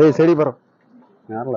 ಏಯ್ ಸೈಡಿ ಬರೋ ಯಾರಲ್ಲ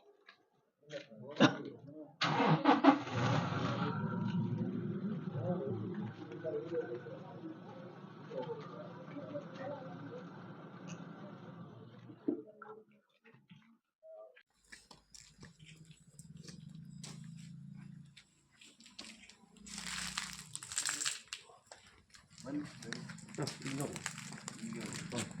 ಅವನು ಹೌದು ಈಗ ಆ H P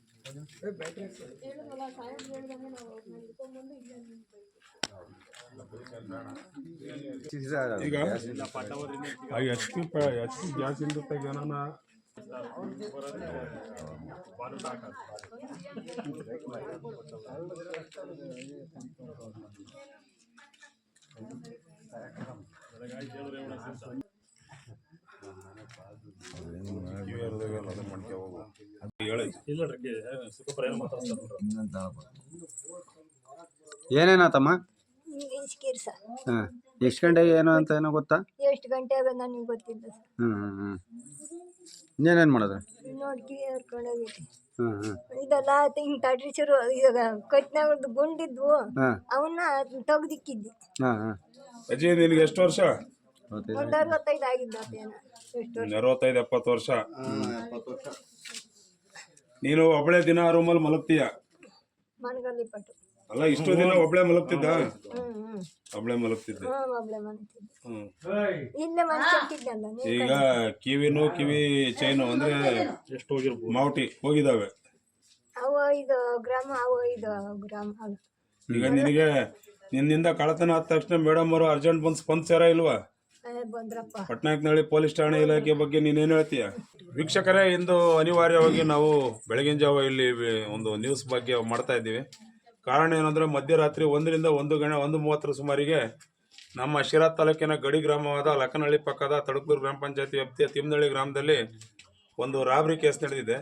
H P gas ಇಂದ ತೆಗ್ಯಾನ ಏನೇನಾತಮ್ಮ? ಹಾಂ ಎಷ್ಟು ಗಂಟೆಗೆ ಏನು ಅಂತ ಏನೋ ಗೊತ್ತಾ? ಎಷ್ಟು ಗಂಟೆ ಆಗ ನನಗೆ ಗೊತ್ತಿಲ್ಲ ಸರ್. ಹ್ಞೂ ಹ್ಞೂ ಇನ್ನೇನೇನು ಮಾಡೋದು ನೋಡಿ ಕಿವಿ ಹರ್ಕೊಂಡೋಗೈತಿ ಹ್ಞೂ ಹ್ಞೂ ಇದೆಲ್ಲ ಹಿಂಗೆ ತಡ್ರಿ ಶುರು. ಇವಾಗ ಕಟ್ನಾಗ ಗುಂಡಿದ್ವು ಹಾಂ. ಅವನ್ನ ತೆಗ್ದಿಕ್ಕಿದ್ದೆ. ಹಾಂ ಹಾಂ. ಅಜ್ಜಿ ನಿನಗೆ ಎಷ್ಟು ವರ್ಷ? ಒಂದು ಅರವತ್ತೈದು ಆಗಿದ್ದ ಅದೇನ ಎಷ್ಟು ವರ್ಷ? ಅರವತ್ತೈದು ಎಪ್ಪತ್ತು ವರ್ಷ. ನೀನು ಒಬ್ಬಳೆ ದಿನ ರೂಮಲ್ಲಿ ಮಲಗ್ತೀಯ? ಪಟ್ಟು ಅಲ್ಲ ಇಷ್ಟು ದಿನ ಒಬ್ಳೆ ಮಲಗ್ತಿದ್ದ? ಒಬ್ಳೆ ಮಲಗ್ತಿದ್ದೆ. ಈಗ ಕಿವಿನು ಕಿವಿ ಚೈನು ಅಂದ್ರೆ ಎಷ್ಟು ಹೋಗಿರ್ಬೋದು? ಮಾವಟಿ ಹೋಗಿದಾವೆ ಈಗ ನಿನಗೆ ನಿನ್ನಿಂದ ಕಳತನ ಆದ ತಕ್ಷಣ ಮೇಡಮ್ ಅವರು ಅರ್ಜೆಂಟ್ ಬಂದು ಸ್ಪಂದಿಸ್ಯಾರ ಇಲ್ವಾ? ಬಂದ್ರಪ್ಪ ಪಟ್ನಾಯಕನಹಳ್ಳಿ ಪೊಲೀಸ್ ಠಾಣೆ ಇಲಾಖೆ ಬಗ್ಗೆ ನೀನೇನು ಹೇಳ್ತೀಯ? ವೀಕ್ಷಕರೇ, ಇಂದು ಅನಿವಾರ್ಯವಾಗಿ ನಾವು ಬೆಳಗಿನ ಜಾವ ಇಲ್ಲಿ ಒಂದು ನ್ಯೂಸ್ ಬಗ್ಗೆ ಮಾಡ್ತಾ ಇದ್ದೀವಿ. ಕಾರಣ ಏನಂದ್ರೆ, ಮಧ್ಯರಾತ್ರಿ ಒಂದರಿಂದ ಒಂದು ಗಣ, ಒಂದು ಮೂವತ್ತರ ಸುಮಾರಿಗೆ ನಮ್ಮ ಶಿರಾ ತಾಲೂಕಿನ ಗಡಿ ಗ್ರಾಮವಾದ ಲಕ್ಕನಹಳ್ಳಿ ಪಕ್ಕದ ತಡಕೂರು ಗ್ರಾಮ ಪಂಚಾಯತಿ ವ್ಯಾಪ್ತಿಯ ತಿಮ್ಮನಹಳ್ಳಿ ಗ್ರಾಮದಲ್ಲಿ ಒಂದು ರಾಬ್ರಿ ಕೇಸ್ ನಡೆದಿದೆ.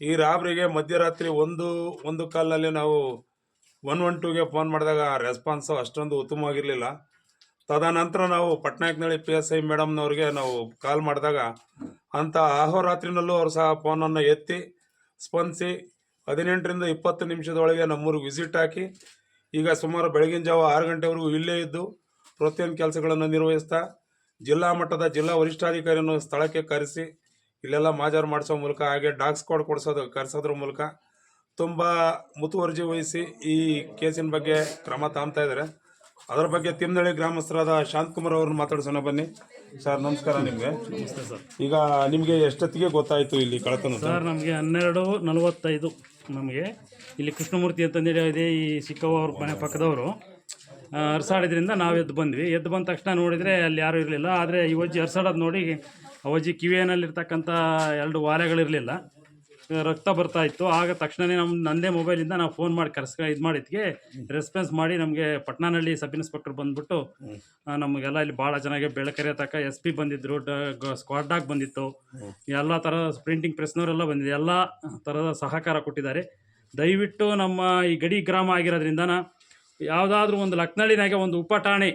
ಈ ರಾಬ್ರಿಗೆ ಮಧ್ಯರಾತ್ರಿ ಒಂದು ಒಂದು ಕಾಲಲ್ಲಿ ನಾವು ಒನ್ ಒನ್ ಟೂಗೆ ಫೋನ್ ಮಾಡಿದಾಗ ರೆಸ್ಪಾನ್ಸು ಅಷ್ಟೊಂದು ಉತ್ತಮವಾಗಿರಲಿಲ್ಲ. ತದನಂತರ ನಾವು ಪಟ್ನಾಯಕನಹಳ್ಳಿ ಪಿ ಎಸ್ ಐ ಮೇಡಮ್ನವ್ರಿಗೆ ನಾವು ಕಾಲ್ ಮಾಡಿದಾಗ ಅಂಥ ಅಹೋರಾತ್ರಿನಲ್ಲೂ ಅವರು ಸಹ ಫೋನನ್ನು ಎತ್ತಿ, ಸ್ಪಂದಿಸಿ, ಹದಿನೆಂಟರಿಂದ ಇಪ್ಪತ್ತು ನಿಮಿಷದೊಳಗೆ ನಮ್ಮೂರಿಗೆ ವಿಸಿಟ್ ಹಾಕಿ, ಈಗ ಸುಮಾರು ಬೆಳಗಿನ ಜಾವ ಆರು ಗಂಟೆವರೆಗೂ ಇಲ್ಲೇ ಇದ್ದು ಪ್ರತಿಯೊಂದು ಕೆಲಸಗಳನ್ನು ನಿರ್ವಹಿಸ್ತಾ, ಜಿಲ್ಲಾ ಮಟ್ಟದ ಜಿಲ್ಲಾ ವರಿಷ್ಠಾಧಿಕಾರಿಯನ್ನು ಸ್ಥಳಕ್ಕೆ ಕರೆಸಿ, ಇಲ್ಲೆಲ್ಲ ಮಾಜಾರು ಮಾಡಿಸೋ ಮೂಲಕ, ಹಾಗೆ ಡಾಗ್ ಸ್ಕ್ವಾಡ್ ಕೊಡಿಸೋದು, ಕರೆಸೋದ್ರ ಮೂಲಕ, ತುಂಬ ಮುತುವರ್ಜಿ ವಹಿಸಿ ಈ ಕೇಸಿನ ಬಗ್ಗೆ ಕ್ರಮ ತಾಮ್ತಾ ಇದ್ದಾರೆ. ಅದರ ಬಗ್ಗೆ ತಿಮ್ಮನಹಳ್ಳಿ ಗ್ರಾಮಸ್ಥರಾದ ಶಾಂತಕುಮಾರ್ ಅವ್ರನ್ನ ಮಾತಾಡ್ಸೋಣ ಬನ್ನಿ. ಸರ್ ನಮಸ್ಕಾರ ನಿಮಗೆ. ಈಗ ನಿಮಗೆ ಎಷ್ಟೊತ್ತಿಗೆ ಗೊತ್ತಾಯಿತು ಇಲ್ಲಿ ಕಳತನ ಸರ್ ನಮಗೆ ಹನ್ನೆರಡು ನಲವತ್ತೈದು ನಮಗೆ. ಇಲ್ಲಿ ಕೃಷ್ಣಮೂರ್ತಿ ಅಂತಂದೇಳಿ ಇದೆ ಈ ಸಿಕ್ಕವ್ವ ಅವ್ರ ಮನೆ ಪಕ್ಕದವರು. ಹರ್ಸಾಡಿದ್ರಿಂದ ನಾವು ಎದ್ದು ಬಂದ್ವಿ. ಎದ್ದು ಬಂದ ತಕ್ಷಣ ನೋಡಿದರೆ ಅಲ್ಲಿ ಯಾರೂ ಇರಲಿಲ್ಲ. ಆದರೆ ಈ ಅಜ್ಜಿ ಹರ್ಸಾಡೋದು ನೋಡಿ ಅವಜ್ಜಿ ಕಿವಿಯನಲ್ಲಿರ್ತಕ್ಕಂಥ ಎರಡು ವಾಲೆಗಳಿರಲಿಲ್ಲ. ರಕ್ತ ಬರ್ತಾ ಇತ್ತು. ಆಗ ತಕ್ಷಣನೇ ನಮ್ಮ ನಂದೇ ಮೊಬೈಲಿಂದ ನಾವು ಫೋನ್ ಮಾಡಿ ಕರ್ಸ್ ಇದು ಮಾಡಿದ್ಗೆ ರೆಸ್ಪಾನ್ಸ್ ಮಾಡಿ ನಮಗೆ ಪಟ್ನಾನಹಳ್ಳಿ ಸಬ್ ಇನ್ಸ್ಪೆಕ್ಟರ್ ಬಂದ್ಬಿಟ್ಟು ನಮಗೆಲ್ಲ ಇಲ್ಲಿ ಭಾಳ ಚೆನ್ನಾಗಿ ಬೆಳಕರಿಯ ತಕ್ಕ ಎಸ್ ಪಿ ಬಂದಿದ್ದರು ಸ್ಕ್ವಾಡ್ ಡಾಗ್ ಬಂದಿತ್ತು. ಎಲ್ಲ ಥರ ಪ್ರಿಂಟಿಂಗ್ ಪ್ರೆಸ್ನವರೆಲ್ಲ ಬಂದಿದೆ. ಎಲ್ಲ ಥರದ ಸಹಕಾರ ಕೊಟ್ಟಿದ್ದಾರೆ. ದಯವಿಟ್ಟು ನಮ್ಮ ಈ ಗಡಿ ಗ್ರಾಮ ಆಗಿರೋದ್ರಿಂದ ಯಾವುದಾದ್ರೂ ಒಂದು ಲಕ್ನಳ್ಳಿನಾಗೆ ಒಂದು ಉಪಠಾಣೆ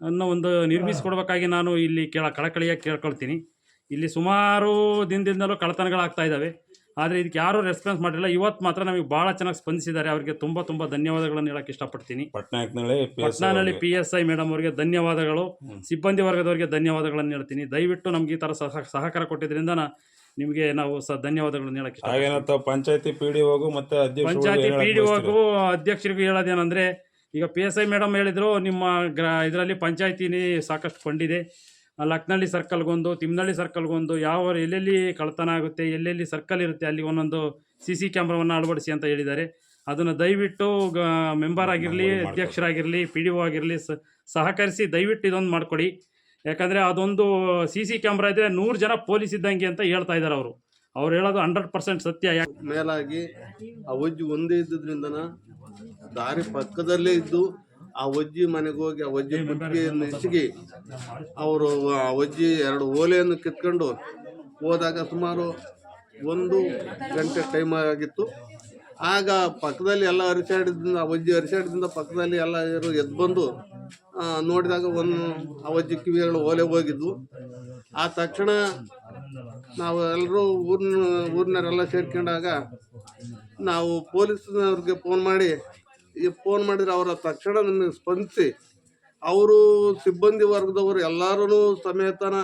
ಅನ್ನೋ ಒಂದು ನಿರ್ಮಿಸಿಕೊಡ್ಬೇಕಾಗಿ ನಾನು ಇಲ್ಲಿ ಕೇಳ ಕಳಕಳಿಯಾಗಿ ಕೇಳ್ಕೊಳ್ತೀನಿ. ಇಲ್ಲಿ ಸುಮಾರು ದಿನದಿಂದಲೂ ಕಳತನಗಳಾಗ್ತಾ ಇದ್ದಾವೆ ಆದರೆ ಇದಕ್ಕೆ ಯಾರೂ ರೆಸ್ಪಾನ್ಸ್ ಮಾಡಿಲ್ಲ. ಇವತ್ತು ಮಾತ್ರ ನಮಗೆ ಭಾಳ ಚೆನ್ನಾಗಿ ಸ್ಪಂದಿಸಿದ್ದಾರೆ. ಅವರಿಗೆ ತುಂಬ ತುಂಬ ಧನ್ಯವಾದಗಳನ್ನು ಹೇಳಕ್ಕೆ ಇಷ್ಟಪಡ್ತೀನಿ. ಪಟ್ನಾನಲ್ಲಿ ಪಿ ಎಸ್ ಐ ಮೇಡಮ್ ಅವರಿಗೆ ಧನ್ಯವಾದಗಳು. ಸಿಬ್ಬಂದಿ ವರ್ಗದವರಿಗೆ ಧನ್ಯವಾದಗಳನ್ನು ಹೇಳ್ತೀನಿ. ದಯವಿಟ್ಟು ನಮ್ಗೆ ಈ ಥರ ಸಹ ಸಹಕಾರ ಕೊಟ್ಟಿದ್ದರಿಂದ ನಿಮಗೆ ನಾವು ಸಹ ಧನ್ಯವಾದಗಳನ್ನು ಹೇಳಕ್ಕೆ ಪಂಚಾಯತಿ ಪಿ ಡಿ ಹೋಗು ಮತ್ತು ಪಂಚಾಯತಿ ಪಿ ಡಿ ಹೋಗು ಅಧ್ಯಕ್ಷರಿಗೂ ಹೇಳೋದೇನೆಂದರೆ ಈಗ ಪಿ ಎಸ್ ಐ ಮೇಡಮ್ ಹೇಳಿದರು ನಿಮ್ಮ ಗ್ರ ಇದರಲ್ಲಿ ಪಂಚಾಯತಿನಿ ಸಾಕಷ್ಟು ಫಂಡ್ ಆ ಲಕ್ನಳ್ಳಿ ಸರ್ಕಲ್ಗೊಂದು ತಿಮ್ನಳ್ಳಿ ಸರ್ಕಲ್ಗೊಂದು ಯಾವ ಎಲ್ಲೆಲ್ಲಿ ಕಳ್ತನ ಆಗುತ್ತೆ ಎಲ್ಲೆಲ್ಲಿ ಸರ್ಕಲ್ ಇರುತ್ತೆ ಅಲ್ಲಿ ಒಂದೊಂದು ಸಿ ಸಿ ಕ್ಯಾಮ್ರಾವನ್ನು ಅಳವಡಿಸಿ ಅಂತ ಹೇಳಿದ್ದಾರೆ. ಅದನ್ನು ದಯವಿಟ್ಟು ಗ ಮೆಂಬರ್ ಆಗಿರಲಿ ಅಧ್ಯಕ್ಷರಾಗಿರಲಿ ಪಿ ಡಿ ಒ ಆಗಿರಲಿ ಸಹಕರಿಸಿ ದಯವಿಟ್ಟು ಇದೊಂದು ಮಾಡಿಕೊಡಿ. ಯಾಕಂದರೆ ಅದೊಂದು ಸಿ ಸಿ ಕ್ಯಾಮ್ರಾ ಇದ್ದರೆ ನೂರು ಜನ ಪೊಲೀಸ್ ಇದ್ದಂಗೆ ಅಂತ ಹೇಳ್ತಾ ಇದ್ದಾರೆ ಅವರು. ಅವ್ರು ಹೇಳೋದು ಹಂಡ್ರೆಡ್ ಪರ್ಸೆಂಟ್ ಸತ್ಯ. ಯಾಕೆ ಮೇಲಾಗಿ ಆ ಒಜ್ಜಿ ಒಂದೇ ಇದ್ದಿದ್ರಿಂದನ ದಾರಿ ಪಕ್ಕದಲ್ಲೇ ಇದ್ದು ಆ ಒಜ್ಜಿ ಮನೆಗೆ ಹೋಗಿ ಆ ಒಜ್ಜಿ ಕುತ್ತಿಗೆಯನ್ನು ಹೆಚ್ಚಿಗೆ ಅವರು ಆ ಒಜ್ಜಿ ಎರಡು ಓಲೆಯನ್ನು ಕಿತ್ಕೊಂಡು ಹೋದಾಗ ಸುಮಾರು ಒಂದು ಗಂಟೆ ಟೈಮ್ ಆಗಿತ್ತು. ಆಗ ಪಕ್ಕದಲ್ಲಿ ಎಲ್ಲ ಅರಿಸಾಡಿದಿಂದ ಆ ಒಜ್ಜಿ ಅರಿಸಾಡಿದಿಂದ ಪಕ್ಕದಲ್ಲಿ ಎಲ್ಲ ಎದ್ದು ಬಂದು ನೋಡಿದಾಗ ಒಂದು ಆ ಒಜ್ಜಿ ಕಿವಿಗಳು ಓಲೆ ಹೋಗಿದ್ವು. ಆ ತಕ್ಷಣ ನಾವು ಎಲ್ಲರೂ ಊರಿನ ಊರಿನವರೆಲ್ಲ ಸೇರ್ಕೊಂಡಾಗ ನಾವು ಪೊಲೀಸ್ನವ್ರಿಗೆ ಫೋನ್ ಮಾಡಿ ಈ ಫೋನ್ ಮಾಡಿದರೆ ಅವರ ತಕ್ಷಣ ನಿಮಗೆ ಸ್ಪಂದಿಸಿ, ಅವರು ಸಿಬ್ಬಂದಿ ವರ್ಗದವರು ಎಲ್ಲರೂ ಸಮೇತನ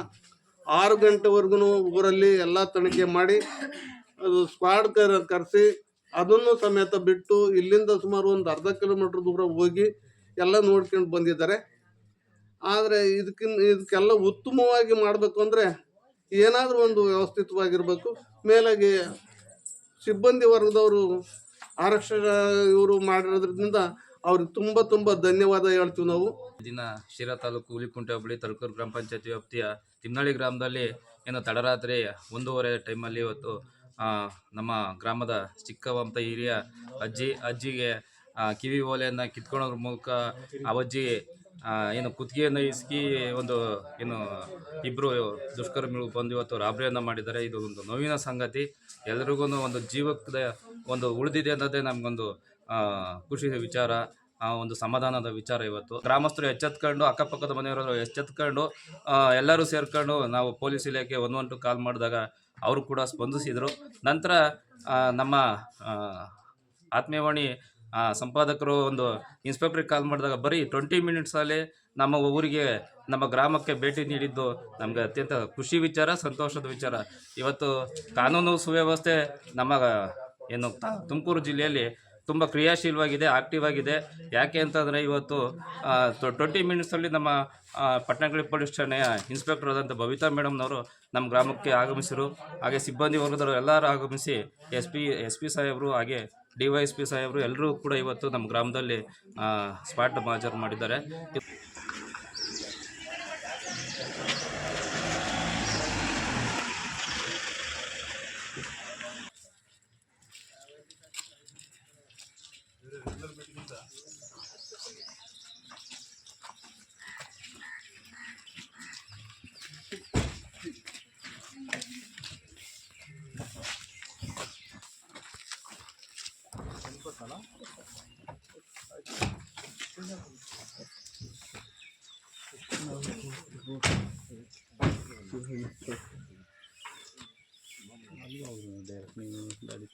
ಆರು ಗಂಟೆವರೆಗೂ ಊರಲ್ಲಿ ಎಲ್ಲ ತನಿಖೆ ಮಾಡಿ, ಅದು ಸ್ಕ್ವಾಡ್ ಕರ್ ಕರೆಸಿ, ಅದನ್ನು ಸಮೇತ ಬಿಟ್ಟು ಇಲ್ಲಿಂದ ಸುಮಾರು ಒಂದು ಅರ್ಧ ಕಿಲೋಮೀಟ್ರ್ ದೂರ ಹೋಗಿ ಎಲ್ಲ ನೋಡ್ಕೊಂಡು ಬಂದಿದ್ದಾರೆ. ಆದರೆ ಇದಕ್ಕಿನ್, ಇದಕ್ಕೆಲ್ಲ ಉತ್ತಮವಾಗಿ ಮಾಡಬೇಕು ಅಂದರೆ ಏನಾದರೂ ಒಂದು ವ್ಯವಸ್ಥಿತವಾಗಿರಬೇಕು. ಮೇಲಾಗಿ ಸಿಬ್ಬಂದಿ ವರ್ಗದವರು ಆರಕ್ಷಕ ಇವರು ಮಾಡಿರೋದ್ರಿಂದ ಅವ್ರಿಗೆ ತುಂಬ ತುಂಬ ಧನ್ಯವಾದ ಹೇಳ್ತೀವಿ ನಾವು. ದಿನ ಶಿರಾ ತಾಲೂಕು ಹುಲಿಕುಂಟೆ ಹೋಬಳಿ ತಲಕೂರು ಗ್ರಾಮ ಪಂಚಾಯತಿ ವ್ಯಾಪ್ತಿಯ ತಿಮ್ನಳ್ಳಿ ಗ್ರಾಮದಲ್ಲಿ ಏನು ತಡರಾತ್ರಿ ಒಂದೂವರೆ ಟೈಮಲ್ಲಿ ಇವತ್ತು ನಮ್ಮ ಗ್ರಾಮದ ಚಿಕ್ಕವಂತ ಹಿರಿಯ ಅಜ್ಜಿ ಅಜ್ಜಿಗೆ ಕಿವಿ ಓಲೆಯನ್ನು ಕಿತ್ಕೊಳ್ಳೋದ್ರ ಮೂಲಕ ಆ, ಏನು ಕುತ್ತಿಗೆಯನ್ನು ಇಸ್ಕಿ ಒಂದು ಏನು ಇಬ್ಬರು ದುಷ್ಕರ್ಮಿಗಳು ಬಂದು ಇವತ್ತು ರಾಬರಿಯನ್ನು ಮಾಡಿದ್ದಾರೆ. ಇದು ಒಂದು ನೋವಿನ ಸಂಗತಿ. ಎಲ್ರಿಗೂ ಒಂದು ಜೀವಕ್ಕೆ ಒಂದು ಉಳಿದಿದೆ ಅನ್ನೋದೇ ನಮಗೊಂದು ಖುಷಿಯ ಖುಷಿ ವಿಚಾರ ಒಂದು ಸಮಾಧಾನದ ವಿಚಾರ ಇವತ್ತು. ಗ್ರಾಮಸ್ಥರು ಎಚ್ಚೆತ್ಕೊಂಡು, ಅಕ್ಕಪಕ್ಕದ ಮನೆಯವರು ಎಚ್ಚೆತ್ಕೊಂಡು ಎಲ್ಲರೂ ಸೇರ್ಕೊಂಡು ನಾವು ಪೊಲೀಸ್ ಇಲಾಖೆ ಒನ್ ಒನ್ ಟು ಕಾಲ್ ಮಾಡಿದಾಗ ಅವರು ಕೂಡ ಸ್ಪಂದಿಸಿದರು. ನಂತರ ನಮ್ಮ ಆತ್ಮೀಯವಾಣಿ ಸಂಪಾದಕರು ಒಂದು ಇನ್ಸ್ಪೆಕ್ಟ್ರಿಗೆ ಕಾಲ್ ಮಾಡಿದಾಗ ಬರೀ ಟ್ವೆಂಟಿ ಮಿನಿಟ್ಸಲ್ಲಿ ನಮ್ಮ ಊರಿಗೆ ನಮ್ಮ ಗ್ರಾಮಕ್ಕೆ ಭೇಟಿ ನೀಡಿದ್ದು ನಮಗೆ ಅತ್ಯಂತ ಖುಷಿ ವಿಚಾರ ಸಂತೋಷದ ವಿಚಾರ. ಇವತ್ತು ಕಾನೂನು ಸುವ್ಯವಸ್ಥೆ ನಮ್ಮ ಏನು ತುಮಕೂರು ಜಿಲ್ಲೆಯಲ್ಲಿ ತುಂಬ ಕ್ರಿಯಾಶೀಲವಾಗಿದೆ ಆಕ್ಟಿವ್ ಆಗಿದೆ. ಯಾಕೆ ಅಂತಂದರೆ ಇವತ್ತು ಟ್ವೆಂಟಿ ಮಿನಿಟ್ಸಲ್ಲಿ ನಮ್ಮ ಆ, ಪಟ್ಟಣಗಳಿ ಪೊಲೀಸ್ ಠಾಣೆಯ ಇನ್ಸ್ಪೆಕ್ಟರ್ ಆದಂಥ ಬಬಿತಾ ಮೇಡಮ್ನವರು ನಮ್ಮ ಗ್ರಾಮಕ್ಕೆ ಆಗಮಿಸಿದರು ಹಾಗೆ ಸಿಬ್ಬಂದಿ ವರ್ಗದವರು ಎಲ್ಲರೂ ಆಗಮಿಸಿ ಎಸ್ ಪಿ ಎಸ್ ಪಿ ಸಾಹೇಬರು ಹಾಗೆ ಡಿ ವೈ ಎಸ್ ಪಿ ಸಾಹೇಬರು ಎಲ್ಲರೂ ಕೂಡ ಇವತ್ತು ನಮ್ಮ ಗ್ರಾಮದಲ್ಲಿ ಸ್ಪಾಟ್ ಮಾಜರ್ ಮಾಡಿದ್ದಾರೆ. sana. Hadi